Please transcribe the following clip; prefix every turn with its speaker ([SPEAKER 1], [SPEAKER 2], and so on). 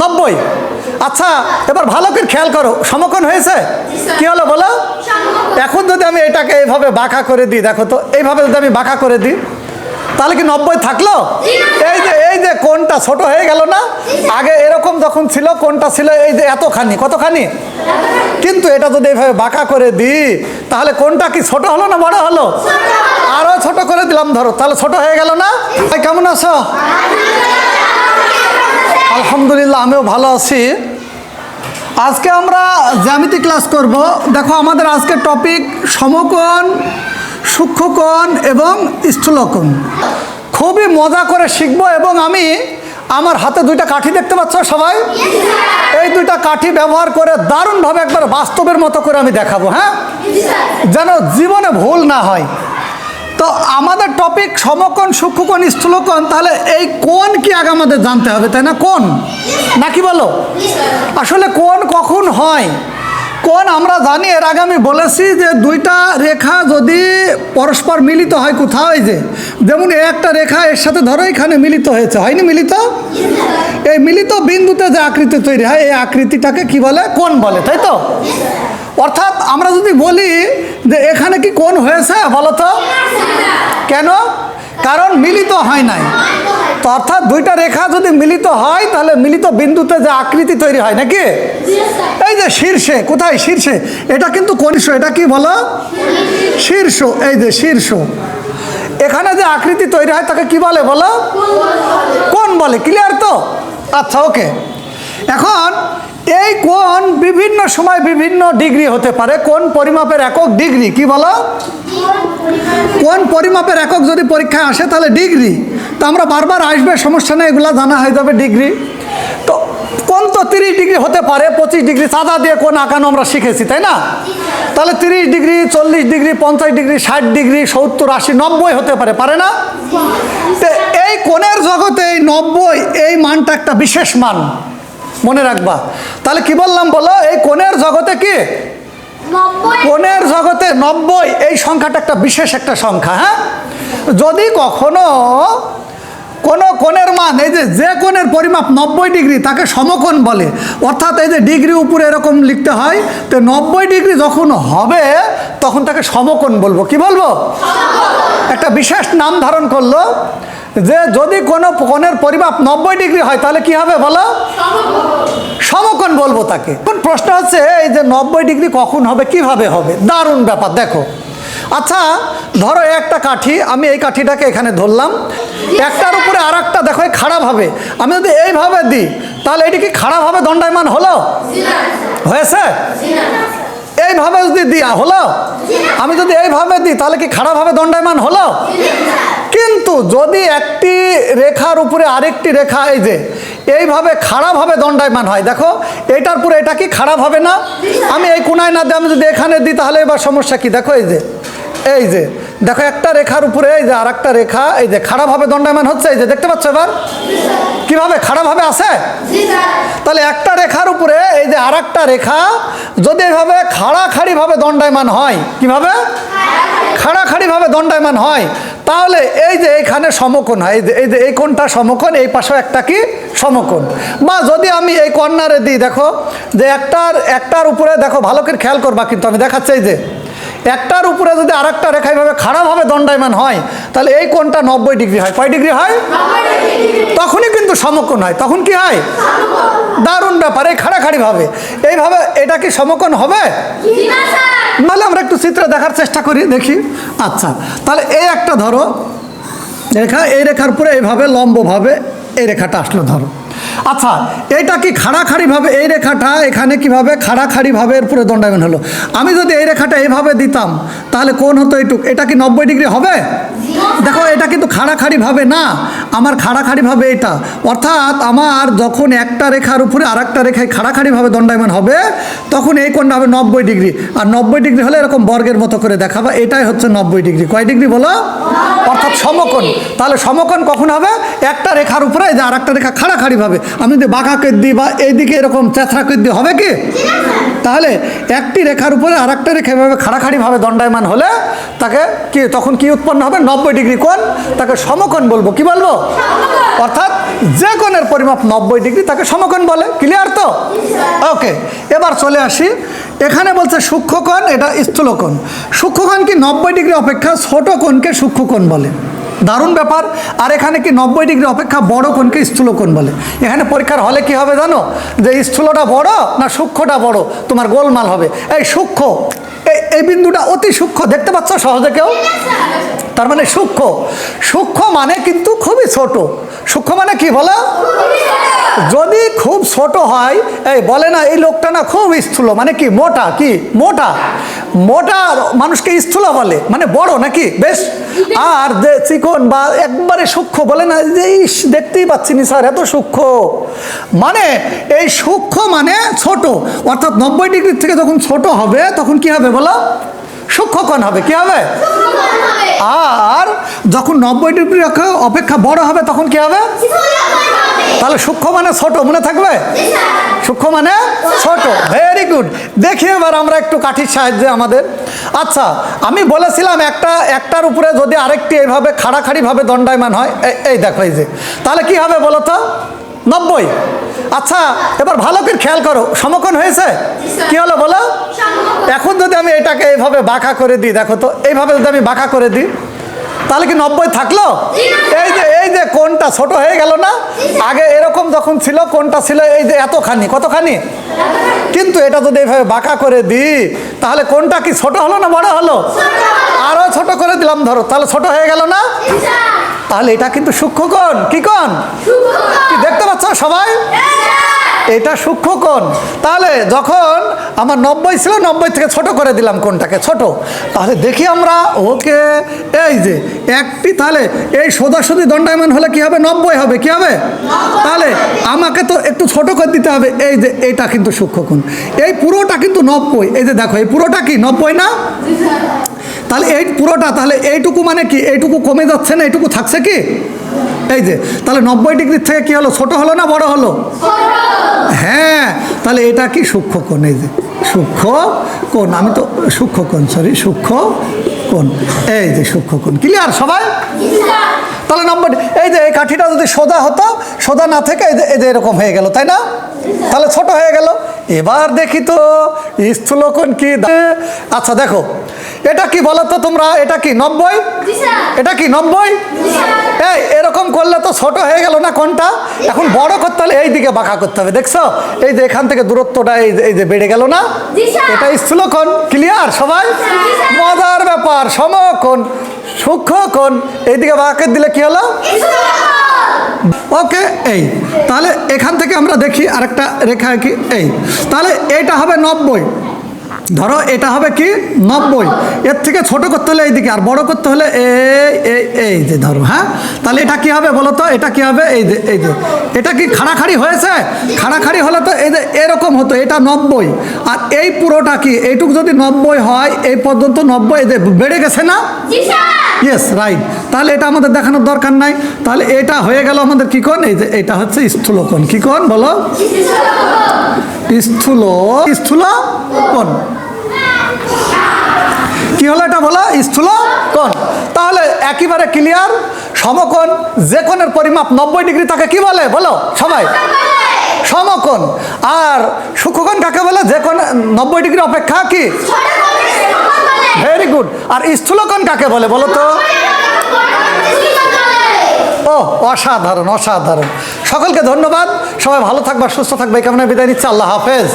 [SPEAKER 1] নব্বই। আচ্ছা এবার ভালো করে খেয়াল করো। সমকোণ হয়েছে? কি হলো বলো? এখন যদি আমি এটাকে এইভাবে বাঁকা করে দিই, দেখো তো, এইভাবে যদি আমি বাঁকা করে দিই, তাহলে কি নব্বই থাকল? এই যে এই যে কোনটা ছোট হয়ে গেল না? আগে এরকম যখন ছিল কোনটা ছিল এই যে এতখানি, কতখানি? কিন্তু এটা যদি এইভাবে বাঁকা করে দিই, তাহলে কোনটা কি ছোট হলো না বড় হলো? আরও ছোট করে দিলাম ধরো, তাহলে ছোট হয়ে গেল না? কেমন আছো? আলহামদুলিল্লাহ, আমিও ভালো আছি। আজকে আমরা জ্যামিতি ক্লাস করব। দেখো, আমাদের আজকের টপিক সমকোণ, সূক্ষ্মকোণ এবং স্থূলকোণ। খুবই মজা করে শিখব এবং আমি আমার হাতে দুইটা কাঠি দেখতে পাচ্ছ সবাই? এই দুইটা কাঠি ব্যবহার করে দারুণভাবে একবার বাস্তবের মতো করে আমি দেখাবো হ্যাঁ? যেন জীবনে ভুল না হয়। তো আমাদের টপিক সমকোণ, সূক্ষ্মকোণ, স্থূলকোণ, তাহলে এই কোণ কি আগে আমাদের জানতে হবে, তাই না? কোণ? নাকি বলো? আসলে কোণ কখন হয়? কোণ আমরা জানি, এর আগে আমি বলেছি যে দুইটা রেখা যদি পরস্পর মিলিত হয় কোথাও যে? যেমন একটা রেখা, এর সাথে ধরো এখানে মিলিত হয়েছে, হয়নি মিলিত? এই মিলিত বিন্দুতে যে আকৃতি তৈরি হয়, এই আকৃতিটাকে কি বলে? কোণ বলে, তাই তো? অর্থাৎ আমরা যদি বলি যে এখানে কি কোন হয়েছে বলো তো? কেন? কারণ মিলিত হয় নাই। তো অর্থাৎ দুইটা রেখা যদি মিলিত হয়, তাহলে মিলিত বিন্দুতে যে আকৃতি তৈরি হয় নাকি? এই যে শীর্ষে, কোথায় শীর্ষে? এটা কিন্তু কনিষ্ঠ, এটা কি বলো? শীর্ষ, এই যে শীর্ষ। এখানে যে আকৃতি তৈরি হয়, তাকে কি বলে বলো? কোন বলে। ক্লিয়ার তো? আচ্ছা ওকে এখন এই কোণ বিভিন্ন সময় বিভিন্ন ডিগ্রি হতে পারে। কোন পরিমাপের একক ডিগ্রি, কি বলো? কোন পরিমাপের একক যদি পরীক্ষায় আসে তাহলে ডিগ্রি। তো আমরা বারবার আসবে, সমস্যা নেই, এগুলো জানা হয়ে যাবে ডিগ্রি। তো কোন তো তিরিশ ডিগ্রি হতে পারে, পঁচিশ ডিগ্রি সাদা দিয়ে কোন আঁকানো আমরা শিখেছি, তাই না? তাহলে তিরিশ ডিগ্রি, চল্লিশ ডিগ্রি, পঞ্চাশ ডিগ্রি, ষাট ডিগ্রি, সত্তর, আশি, নব্বই হতে পারে পারে না? তো এই কোণের জগতে এই নব্বই, এই মানটা একটা বিশেষ মান। মনে রাখবা। তাহলে কি বললাম বলো? এই কোণের জগতে কি? কোণের জগতে নব্বই। এই সংখ্যাটা একটা বিশেষ একটা সংখ্যা হ্যাঁ? যদি কখনো কোনো কোণের মান এই যে যে কোণের পরিমাপ নব্বই ডিগ্রি তাকে সমকোণ বলে অর্থাৎ এই যে ডিগ্রি উপরে এরকম লিখতে হয় তো নব্বই ডিগ্রি যখন হবে তখন তাকে সমকোণ বলব। কি বলব? একটা বিশেষ নাম ধারণ করল যে যদি কোনো কোণের পরিমাপ নব্বই ডিগ্রি হয়, তাহলে কি হবে বলো? সমকোণ বলব তাকে। এখন প্রশ্ন হচ্ছে, এই যে নব্বই ডিগ্রি কখন হবে, কীভাবে হবে? দারুণ ব্যাপার, দেখো। আচ্ছা ধরো একটা কাঠি, আমি এই কাঠিটাকে এখানে ধরলাম। একটার উপরে আর একটা দেখো, এই হবে আমি যদি এইভাবে দিই, তাহলে এটি কি খাড়াভাবে দণ্ডায়মান হলো? হয়েছে? এইভাবে যদি দিয়া হলো? আমি যদি এইভাবে দিই, তাহলে কি খাড়াভাবে দণ্ডায়মান হলো? কিন্তু যদি একটি রেখার উপরে আরেকটি রেখা, এই যে, এইভাবে খাড়াভাবে দণ্ডায়মান হয়, দেখো এটার পরে এটা কি খারাপ হবে না? আমি এই কোনায় না দিয়ে, আমি যদি এখানে দিই, তাহলে এবার সমস্যা কি? দেখো, এই যে এই যে, দেখো একটা রেখার উপরে, এই যে আর একটা রেখা, এই যে খাড়াভাবে দণ্ডায়মান হচ্ছে, এই যে দেখতে পাচ্ছ এবার? কীভাবে? খাড়াভাবে আছে? তাহলে একটা রেখার উপরে, এই যে আর একটা রেখা, যদি এইভাবে খাড়াখাড়িভাবে দণ্ডায়মান হয়, কীভাবে? খাড়াখাড়িভাবে দণ্ডায়মান হয়, তাহলে এই যে এইখানে সমকোণ হয়, এই যে এই যে এই কোণটা সমকোণ, এই পাশেও একটা কি? সমকোণ। বা যদি আমি এই কর্নারে দিই, দেখো, যে একটার একটার উপরে, দেখো, ভালো করে খেয়াল করবা কিন্তু, আমি দেখাচ্ছি, এই যে। একটার উপরে যদি আর একটা রেখা এইভাবে খাড়াভাবে দণ্ডায়মান হয়, তাহলে এই কোণটা নব্বই ডিগ্রি হয়। কয় ডিগ্রি হয়? তখনই কিন্তু সমকোণ হয়। তখন কি হয়? দারুণ ব্যাপার, এই খাড়াখাড়িভাবে এইভাবে এটা কি সমকোণ হবে? নাহলে আমরা একটু চিত্র দেখার চেষ্টা করি, দেখি। আচ্ছা তাহলে এই একটা ধরো। রেখা, এই রেখার উপরে এইভাবে লম্বভাবে এই রেখাটা আসলো, ধরো। আচ্ছা এটা কি খাড়াখাড়িভাবে এই রেখাটা এখানে কীভাবে খাড়াখাড়িভাবে এর উপরে দণ্ডায়মান হলো? আমি যদি এই রেখাটা এইভাবে দিতাম, তাহলে কোন হতো এইটুক। এটা কি নব্বই ডিগ্রি হবে? দেখো, এটা কিন্তু খাড়াখাড়িভাবে না। আমার খাড়াখাড়িভাবে এটা। অর্থাৎ আমার যখন একটা রেখার উপরে আর একটা রেখায় খাড়াখাড়িভাবে দণ্ডায়মান হবে, তখন এই কোণটা হবে নব্বই ডিগ্রি। আর নব্বই ডিগ্রি হলে এরকম বর্গের মতো করে দেখাবো, এটাই হচ্ছে নব্বই ডিগ্রি। কয় ডিগ্রি বলো? অর্থাৎ সমকোণ। তাহলে সমকোণ কখন হবে? একটা রেখার উপরে যে আর একটা রেখা খাড়াখাড়িভাবে। আমি যদি বাঁকা করে দিই বা এইদিকে এরকম চেঁচড়া করে দিই হবে কি? তাহলে একটি রেখার উপরে আর একটা রেখা এভাবে খাড়াখাড়িভাবে দণ্ডায়মান হলে তাকে কি তখন কি উৎপন্ন হবে? নব্বই ডিগ্রি কোণ। তাকে সমকোণ বলব। কি বলব? অর্থাৎ যে কোণের পরিমাপ নব্বই ডিগ্রি তাকে সমকোণ বলে। ক্লিয়ার তো? ওকে এবার চলে আসি। এখানে বলছে সূক্ষ্মকোণ এটা স্থূলকোণ। সূক্ষ্মকোণ কি নব্বই ডিগ্রি অপেক্ষা ছোট কোণকে সূক্ষ্মকোণ বলে। দারুণ ব্যাপার। আর এখানে কি নব্বই ডিগ্রি অপেক্ষা বড় কোণকে স্থূলকোণ বলে? এখানে পরীক্ষার হলে কি হবে জানো? যে স্থূলটা বড় না সূক্ষ্মটা বড়? তোমার গোলমাল হবে। এই সূক্ষ্ম এই বিন্দুটা অতি সূক্ষ্ম। দেখতে পাচ্ছ সহজে কেউ? তার মানে সূক্ষ্ম। সূক্ষ্ম মানে কিন্তু খুবই ছোট। সূক্ষ্ম মানে কি বলো? যদি খুব ছোট হয়, এই বলে না, এই লোকটা না খুব স্থূল। মানে কি, মোটা? কি, মোটা? মোটা মানুষকে স্থূল বলে মানে বড় নাকি? বেশ। আর যে চিকন বা একবারে সূক্ষ্ম বলে না যে ইস দেখতেই পাচ্ছি নি স্যার এত সূক্ষ্ম। মানে এই সূক্ষ্ম মানে ছোট। অর্থাৎ নব্বই ডিগ্রি থেকে যখন ছোট হবে তখন কি হবে বলো? সূক্ষ্মকণ হবে। কি হবে? আর যখন নব্বই ডিগ্রি অপেক্ষা বড় হবে তখন কি হবে? তাহলে সূক্ষ্ম মানে ছোট মনে থাকবে? সূক্ষ্ম মানে ছোট। ভেরি গুড দেখি এবার আমরা একটু কাঠির সাহায্যে আমাদের। আচ্ছা আমি বলেছিলাম একটা একটার উপরে যদি আরেকটি এইভাবে খাড়াখাড়িভাবে দণ্ডায়মান হয় এই- দেখো এই যে। তাহলে কি হবে বলো তো? নব্বই। আচ্ছা এবার ভালো করে খেয়াল করো। সমকোণ হয়েছে? কি হলো বলো? এখন যদি আমি এটাকে এইভাবে বাঁকা করে দিই দেখো তো এইভাবে যদি আমি বাঁকা করে দিই তাহলে কি নব্বই থাকল? এই যে এই যে কোনটা ছোট হয়ে গেল না? আগে এরকম যখন ছিল কোনটা ছিল এই যে এতখানি কতখানি? কিন্তু এটা যদি এইভাবে বাঁকা করে দিই তাহলে কোনটা কি ছোট হলো না বড় হলো? আরও ছোট করে দিলাম ধরো তাহলে ছোট হয়ে গেল না? তাহলে এটা কিন্তু সূক্ষ্মকোণ কি কোণ? কি দেখতে পাচ্ছ সবাই? এটা সূক্ষ্মকোণ তাহলে যখন আমার নব্বই ছিল নব্বই থেকে ছোট করে দিলাম কোনটাকে ছোট। তাহলে দেখি আমরা ওকে এই যে একটি তাহলে এই সোজাসুজি দণ্ডায়মান হলে কি হবে? নব্বই হবে কি হবে? তাহলে আমাকে তো একটু ছোট করে দিতে হবে। এই যে এইটা কিন্তু সূক্ষ্মকোণ। এই পুরোটা কিন্তু নব্বই। এই যে দেখো এই পুরোটা কি নব্বই না? তাহলে এই পুরোটা তাহলে এইটুকু মানে কি? এইটুকু কমে যাচ্ছে না? এইটুকু থাকছে কি? এই যে তাহলে নব্বই ডিগ্রির থেকে কি হলো? ছোট হলো না বড় হলো? হ্যাঁ তাহলে এটা কি সূক্ষ্ম কোণ এই যে সূক্ষ্ম কোন আমি তো সূক্ষ্ম কোন সরি সূক্ষ্ম কোন এই যে সূক্ষ্ম কোন ক্লিয়ার সবাই? তাহলে নম্বর এই যে এই কাঠিটা যদি সোজা হতো, সোজা না থেকে এই যে এই যে এরকম হয়ে গেল, তাই না? তাহলে ছোট হয়ে গেল। এবার দেখি তো স্থূলকোণ কি আচ্ছা দেখো এটা কি বলো তো তোমরা? এটা কি নব্বই? এটা কি নব্বই? এই এরকম করলে তো ছোট হয়ে গেল না কোনটা? এখন বড় করতে হলে এই দিকে বাঁকা করতে হবে দেখছ? এই যে এখান থেকে দূরত্বটা এই যে- এই যে বেড়ে গেল না। এটা স্থূলকোণ ক্লিয়ার সবাই। মজার ব্যাপার সমকোণ সূক্ষ্মকোণ। এইদিকে বাঁকা দিলে কি হলো? ওকে এই। তাহলে এখান থেকে আমরা দেখি আরেকটা রেখা কি? এই। তাহলে এটা হবে নব্বই। ধরো এটা হবে কি নব্বই। এর থেকে ছোট করতে হলে এইদিকে আর বড় করতে হলে এই এই এই যে ধরো হ্যাঁ? তাহলে এটা কি হবে বলো তো? এটা কি হবে? এই যে এই যে। এটা কি খাড়াখাড়ি হয়েছে? খাড়াখাড়ি হলে তো এই যে এরকম হতো এটা নব্বই। আর এই পুরোটা কি? এইটুকু যদি নব্বই হয় এই পর্যন্ত নব্বই এই যে বেড়ে গেছে না? ইয়েস রাইট তাহলে এটা আমাদের দেখানোর দরকার নাই। তাহলে এটা হয়ে গেল আমাদের কি কোণ? এই যে এটা হচ্ছে স্থূলকোণ। কি কোণ বলো? স্থূল স্থূল কোণ কি হলো এটা বলো? স্থূল কোণ। তাহলে একেবারে ক্লিয়ার সমকোণ, যে কোণের পরিমাপ নব্বই ডিগ্রি তাকে কি বলে? বলো, সবাই। সমকোণ। আর সূক্ষ্মকোণ কাকে বলে? যে কোণ নব্বই ডিগ্রি অপেক্ষা কি? ভেরি গুড আর স্থূলকোণ কাকে বলে বলো তো? ও, অসাধারণ অসাধারণ। সকলকে ধন্যবাদ। সবাই ভালো থাকবা, সুস্থ থাকবে, এই বিদায় নিচ্ছে। আল্লাহ হাফেজ।